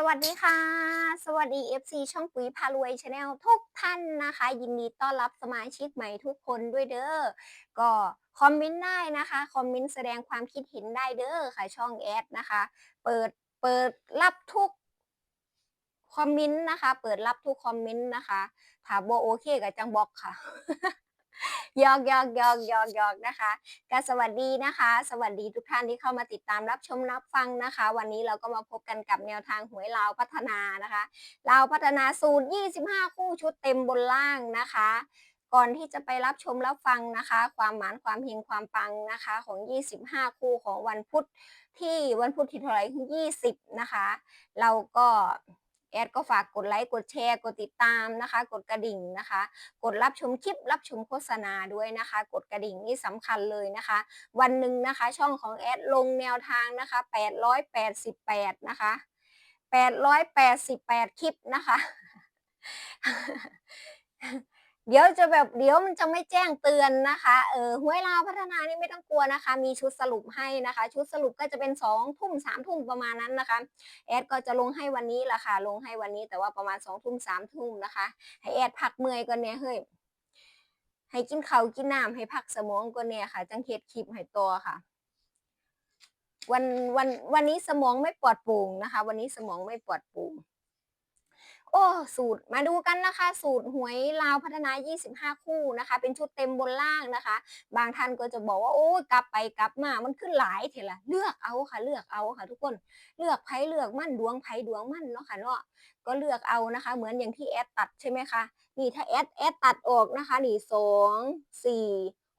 สวัสดีค่ะ สวัสดี FC ช่องปุ๋ยพารวยชาแนลทุกท่านนะคะ ยินดีต้อนรับสมาชิกใหม่ทุกคนด้วยเด้อก็คอมเมนต์ได้นะคะ คอมเมนต์แสดงความคิดเห็นได้เด้อค่ะช่องแอดนะคะ เปิดเปิดรับทุกคอมเมนต์นะคะ เปิดรับทุกคอมเมนต์นะคะ ถ้าบ่โอเคกับจังบอกค่ะ ยอกยอกยอกยอกยอกนะคะก็สวัสดีนะคะ สวัสดีทุกท่านที่เข้ามาติดตามรับชมรับฟังนะคะ วันนี้เราก็มาพบกันกับแนวทางหวยลาวพัฒนานะคะลาวพัฒนาสูตร 25 คู่ชุดเต็มบนล่างนะคะ ก่อนที่จะไปรับชมรับฟังนะคะ ความหมานความเฮงความปังนะคะของ 25 คู่ของวันพุธที่วันพุธที่เท่าไหร่คือ20 นะคะ เราก็ แอดก็ฝากกดไลค์กดแชร์กดติดตามนะคะ กดกระดิ่งนะคะ กดรับชมคลิปรับชมโฆษณาด้วยนะคะ กดกระดิ่งนี่สำคัญเลยนะคะ วันหนึ่งนะคะ ช่องของแอดลงแนวทางนะคะ888นะคะ888คลิปนะคะ เดี๋ยวจะแบบเดี๋ยวมันจะไม่แจ้งเตือนนะคะเออห้วยลาวพัฒนานี่ไม่ต้องกลัวนะคะ มีชุดสรุปให้นะคะ ชุดสรุปก็จะเป็นสองทุ่มสามทุ่มประมาณนั้นนะคะแอดก็จะลงให้วันนี้ละค่ะลงให้วันนี้แต่ว่าประมาณสองทุ่มสามทุ่มนะคะ ให้แอดพักเมื่อยก่อนเนี่ยเฮ้ยให้กินข้าวกินน้ำให้พักสมองก่อนเนี่ยค่ะ จังเฮ็ดคลิปให้ตัวค่ะ วันวันวันนี้สมองไม่ปลอดโปร่งนะคะ วันนี้สมองไม่ปลอดโปร่ง โอ้สูตรมาดูกันนะคะ สูตรหวยลาวพัฒนา 25 คู่นะคะ เป็นชุดเต็มบนล่างนะคะ บางท่านก็จะบอกว่าโอ้ยกลับไปกลับมามันขึ้นหลายเถอะละเลือกเอาค่ะ เลือกเอาค่ะ ทุกคนเลือกไพ่เลือกมั่นดวงไพ่ดวงมั่นเนาะค่ะเนาะก็เลือกเอานะคะ เหมือนอย่างที่แอดตัดใช่ไหมคะนี่ถ้าแอดแอดตัดออกนะคะนี่สองสี่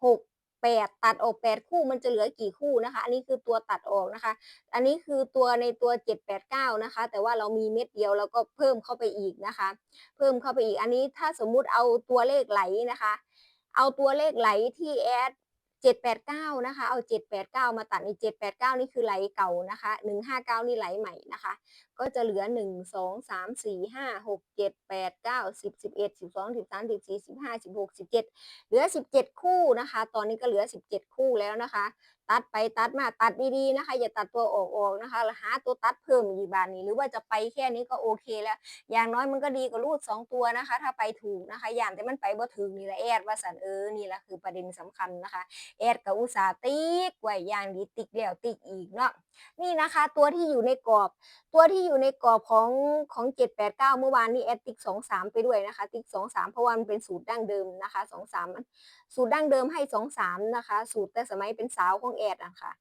หก แปดตัดออกแปดคู่มันจะเหลือกี่คู่นะคะ อันนี้คือตัวตัดออกนะคะ อันนี้คือตัวในตัวเจ็ดแปดเก้านะคะ แต่ว่าเรามีเม็ดเดียวแล้วก็เพิ่มเข้าไปอีกนะคะ เพิ่มเข้าไปอีก อันนี้ถ้าสมมุติเอาตัวเลขไหลนะคะ เอาตัวเลขไหลที่แอดเจ็ดแปดเก้านะคะ เอาเจ็ดแปดเก้ามาตัดในเจ็ดแปดเก้านี่คือไหลเก่านะคะหนึ่งห้าเก้านี่ไหลใหม่นะคะ ก็จะเหลือหนึ่งสองสามสี่ห้าหกเจ็ดแปดเก้าสิบสิบเอ็ดสิบสองสิบสามสิบสี่สิบห้าสิบหกสิบเจ็ดเหลือสิบเจ็ดคู่นะคะ ตอนนี้ก็เหลือสิบเจ็ดคู่แล้วนะคะ ตัดไปตัดมาตัดดีๆนะคะ อย่าตัดตัวออกออกนะคะหาตัวตัดเพิ่มอีกบานนี้ หรือว่าจะไปแค่นี้ก็โอเคแล้ว อย่างน้อยมันก็ดีกว่ารูดสองตัวนะคะ ถ้าไปถูกนะคะ อย่างแต่มันไปบ่ถึงนี่แหละแอดว่าสันเออนี่แหละคือประเด็นสำคัญนะคะแอดกับอุตสาติ๊กไว้อย่างดีติ๊กแล้วติ๊กอีกเนาะนี่นะคะ ตัวที่อยู่ในกรอบตัวที่อยู่ในกรอบของของเจ็ดแปดเก้าเมื่อวานนี้แอดติ๊กสองสามไปด้วยนะคะ ติ๊กสองสามเพราะว่ามันเป็นสูตรดั้งเดิมนะคะสองสามสูตรดั้งเดิมให้สองสามนะคะ สูตรแต่สมัยเป็นสาวของแอดอะค่ะ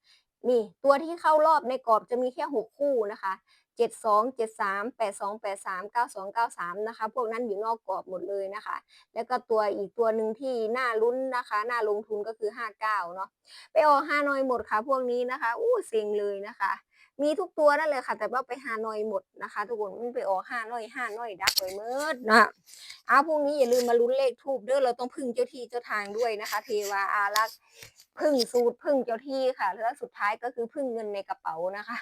นี่ตัวที่เข้ารอบในกรอบจะมีแค่หกคู่นะคะเจ็ดสองเจ็ดสามแปดสองแปดสามเก้าสองเก้าสามนะคะ พวกนั้นอยู่นอกกรอบหมดเลยนะคะ แล้วก็ตัวอีกตัวหนึ่งที่น่าลุ้นนะคะ น่าลงทุนก็คือห้าเก้าเนาะ ไปออกฮานอยหมดค่ะ พวกนี้นะคะ อู้เซ็งเลยนะคะ มีทุกตัวนั่นเลยค่ะ แต่ว่าไปหาหน่อยหมดนะคะ ทุกคนมันไปออกห้าน่อยห้าน่อยดักไว้เมิดนะเอาพวกนี้อย่าลืมมาลุ้นเลขทูบเด้อเราต้องพึ่งเจ้าที่เจ้าทางด้วยนะคะ เทวาอารักษ์พึ่งสูตรพึ่งเจ้าที่ค่ะแล้วสุดท้ายก็คือพึ่งเงินในกระเป๋านะคะ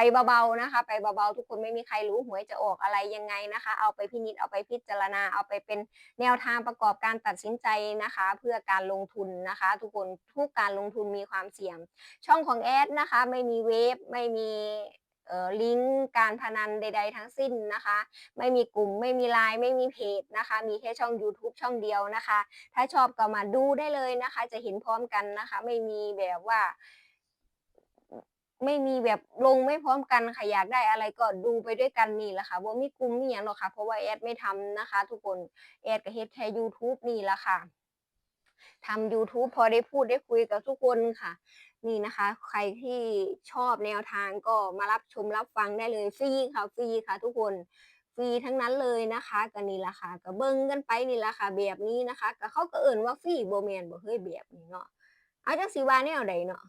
ไปเบาๆนะคะ ไปเบาๆทุกคนไม่มีใครรู้หวยจะออกอะไรยังไงนะคะ เอาไปพินิจเอาไปพิจารณาเอาไปเป็นแนวทางประกอบการตัดสินใจนะคะ เพื่อการลงทุนนะคะ ทุกคนทุกการลงทุนมีความเสี่ยง ช่องของแอดนะคะ ไม่มีเว็บไม่มีเออลิงก์การพนันใด ๆ ทั้งสิ้นนะคะ ไม่มีกลุ่มไม่มีไลน์ไม่มีเพจนะคะ มีแค่ช่อง YouTube ช่องเดียวนะคะ ถ้าชอบก็มาดูได้เลยนะคะ จะเห็นพร้อมกันนะคะ ไม่มีแบบว่า ไม่มีแบบลงไม่พร้อมกันค่ะอยากได้อะไรก็ดูไปด้วยกันนี่แหละค่ะว่ามีกลุ่มมีอย่างหรอกค่ะ เพราะว่าแอดไม่ทำนะคะ ทุกคนแอดก็เฮ็ดแค่ YouTube นี่แหละค่ะทำ YouTube พอได้พูดได้คุยกับทุกคนค่ะ นี่นะคะ ใครที่ชอบแนวทางก็มารับชมรับฟังได้เลยฟรีค่ะฟรีค่ะ ทุกคนฟรีทั้งนั้นเลยนะคะก็นี่แหละค่ะก็เบิ่งกันไปนี่แหละค่ะแบบนี้นะคะก็เขาก็เอิ่นว่าฟรีโบ่แม่นบ่เฮ้ยแบบนี้เนาะเอาจังสิว่าแนวใดเนาะ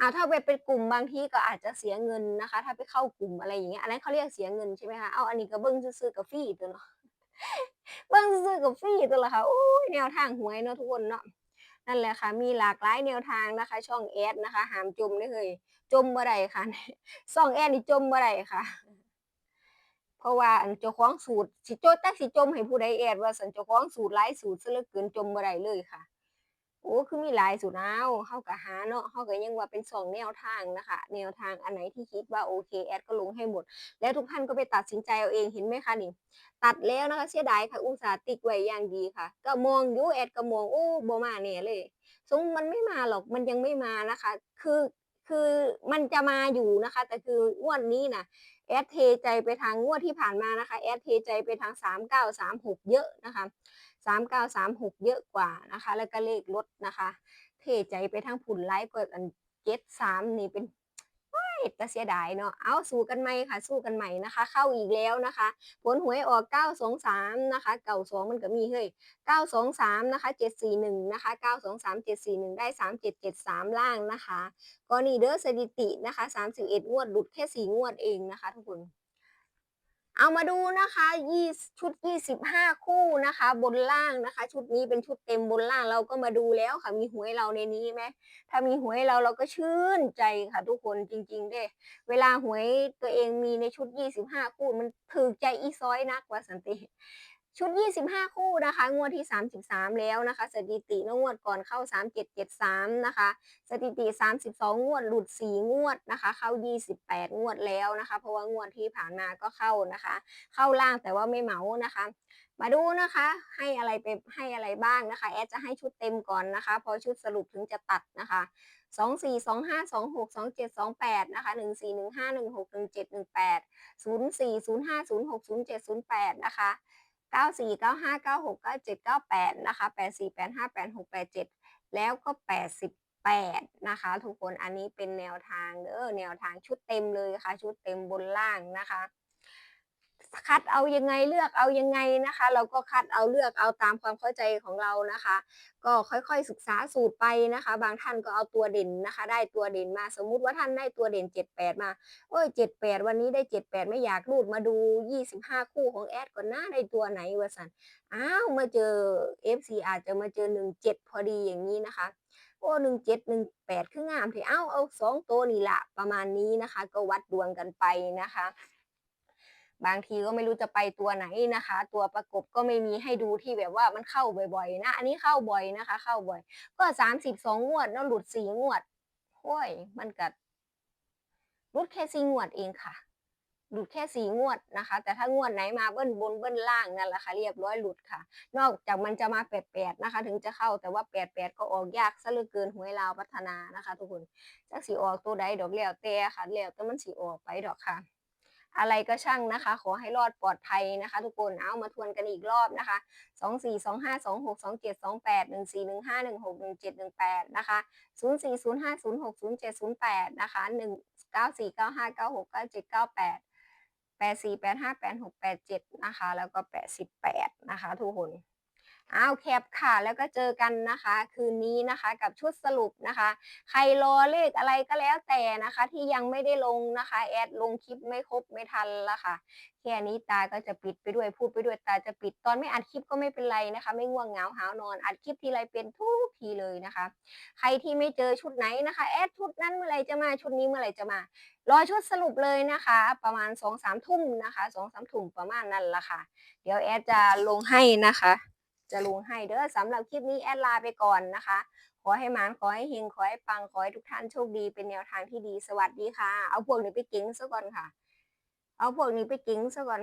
อ่าถ้าไปเป็นกลุ่มบางทีก็อาจจะเสียเงินนะคะ ถ้าไปเข้ากลุ่มอะไรอย่างเงี้ยอันนั้นเขาเรียกเสียเงินใช่ไหมคะเอาอันนี้ก็เบิ้งซื่อกับฟรีตัวเนาะเบิ้งซื่อกับฟรีตัวละค่ะโอ้ยแนวทางหวยเนาะทุกคนเนาะนั่นแหละค่ะ มีหลากหลายแนวทางนะคะ ช่องแอดนะคะ หามจมได้เลยจมบ่อได้ค่ะช่องแอดนี่จมบ่อได้ค่ะ เพราะว่าอันเจ้าของสูตรสิโจจักสิจมให้ผู้ใดแอดว่าสันเจ้าของสูตรหลายสูตรซะเหลือเกินจมบ่อได้เลยค่ะ โอ้คือมีหลายสุดเอาเราก็หาเนาะเราก็ยังว่าเป็น2แนวทางนะคะ แนวทางอันไหนที่คิดว่าโอเคแอดก็ลงให้หมด แล้วทุกท่านก็ไปตัดสินใจเอาเองเห็นไหมคะนี่ ตัดแล้วนะคะเสียดายค่ะอุตส่าห์ติ๊กไว้อย่างดีค่ะ ก็มองยูแอดก็มองโอ้บมาแน่เลยสงมันไม่มาหรอกมันยังไม่มานะคะ คือคือมันจะมาอยู่นะคะ แต่คืองวดนี้น่ะแอดเทใจไปทางงวดที่ผ่านมานะคะแอดเทใจไปทาง 3936 เยอะนะคะ 3936 เยอะกว่านะคะ แล้วก็เลขรถนะคะ เทใจไปทางพุ่นหลายกว่าอัน73นี่เป็นโอ๊ยตาเสียดายเนาะเอาสู้กันใหม่ค่ะ สู้กันใหม่นะคะ เข้าอีกแล้วนะคะ ผลหวยออก 923 นะคะ92มันก็มีเฮ้ย 923 นะคะ 741 นะคะ 923 741 ได้ 3773 ล่างนะคะก็นี่เด้อสถิตินะคะ 31 งวดหลุดแค่ 4 งวดเองนะคะทุกคน เอามาดูนะคะยี่ชุด 25 คู่นะคะ บนล่างนะคะ ชุดนี้เป็นชุดเต็มบนล่างเราก็มาดูแล้วค่ะ มีหวยเราในนี้ไหมถ้ามีหวยเราเราก็ชื่นใจค่ะ ทุกคนจริงๆเด้เวลาหวยตัวเองมีในชุด 25 คู่มันถือใจอีซ้อยนักว่าสันติ ชุด 25 คู่นะคะ งวดที่ 33 แล้วนะคะ สถิติงวดก่อนเข้า 3773 นะคะ สถิติ 32 งวดหลุด 4 งวดนะคะ เข้า 28 งวดแล้วนะคะ เพราะว่างวดที่ผ่านมาก็เข้านะคะ เข้าล่างแต่ว่าไม่เหมานะคะ มาดูนะคะให้อะไรไปให้อะไรบ้างนะคะ แอดจะให้ชุดเต็มก่อนนะคะ พอชุดสรุปถึงจะตัดนะคะ24 25 26 27 28นะคะ14 15 16 17 18 04 05 06 07 08นะคะ 94 95 96 97 98นะคะ84 85 86 87 แล้วก็ 88 นะคะ ทุกคนอันนี้เป็นแนวทางเด้อแนวทางชุดเต็มเลยค่ะ ชุดเต็มบนล่างนะคะ คัดเอายังไงเลือกเอายังไงนะคะ เราก็คัดเอาเลือกเอาตามความเข้าใจของเรานะคะ ก็ค่อยๆศึกษาสูตรไปนะคะ บางท่านก็เอาตัวเด่นนะคะ ได้ตัวเด่นมาสมมุติว่าท่านได้ตัวเด่น 78 มาโอ๊ย78 วันนี้ได้ 78 ไม่อยากรูดมาดู 25 คู่ของแอดก่อนหนะได้ตัวไหนว่าซั่นอ้าวมาเจอ FC อาจจะมาเจอ 17 พอดีอย่างงี้นะคะโอ้17 18คืองามแท้อ้าวเอา2ตัวนี่ละประมาณนี้นะคะ ก็วัดดวงกันไปนะคะ บางทีก็ไม่รู้จะไปตัวไหนนะคะ ตัวประกบก็ไม่มีให้ดูที่แบบว่ามันเข้าบ่อยๆ นะ อันนี้เข้าบ่อยนะคะ เข้าบ่อย ก็32งงวดเนาะหลุด4งวดโอ้ยมันก็หลุดแค่4งวดเองค่ะหลุดแค่4งวดนะคะ แต่ถ้างวดไหนมาเบิ้ลบนเบิ้ลล่างนั่นแหละค่ะเรียบร้อยหลุดค่ะ นอกจากมันจะมา88นะคะ ถึงจะเข้าแต่ว่า88ก็ออกยากเสียเหลือเกินหวยลาวพัฒนานะคะ ทุกคนจักสิออกตัวใดดอกแล้วแต่ค่ะแล้วแต่มันสิออกไปดอกค่ะ อะไรก็ช่างนะคะ ขอให้รอดปลอดภัยนะคะ ทุกคนเอามาทวนกันอีกรอบนะคะ24 25 26 27 28 14 15 16 17 18นะคะ04 05 06 07 08นะคะ1 94 95 96 97 98 84 85 86 87นะคะแล้วก็ 88 นะคะทุกคน อ้าวแคปค่ะ แล้วก็เจอกันนะคะ คืนนี้นะคะกับชุดสรุปนะคะ ใครรอเลขอะไรก็แล้วแต่นะคะ ที่ยังไม่ได้ลงนะคะ แอดลงคลิปไม่ครบไม่ทันแล้วค่ะแค่นี้ตาก็จะปิดไปด้วยพูดไปด้วยตาจะปิด ตอนไม่อัดคลิปก็ไม่เป็นไรนะคะ ไม่ง่วงเหงาหาวนอนอัดคลิปทีไรเป็นทุกทีเลยนะคะ ใครที่ไม่เจอชุดไหนนะคะ แอดชุดนั้นเมื่อไรจะมาชุดนี้เมื่อไรจะมา รอชุดสรุปเลยนะคะ ประมาณ2-3ทุ่มนะคะ2-3ทุ่มประมาณนั้นละค่ะ เดี๋ยวแอดจะลงให้นะคะ จะลงให้เด้อสำหรับคลิปนี้แอดลาไปก่อนนะคะ ขอให้หมานขอให้เฮงขอให้ปังขอให้ทุกท่านโชคดีเป็นแนวทางที่ดีสวัสดีค่ะ เอาพวกนี้ไปกิ้งซะก่อนค่ะ เอาพวกนี้ไปกิ้งซะก่อน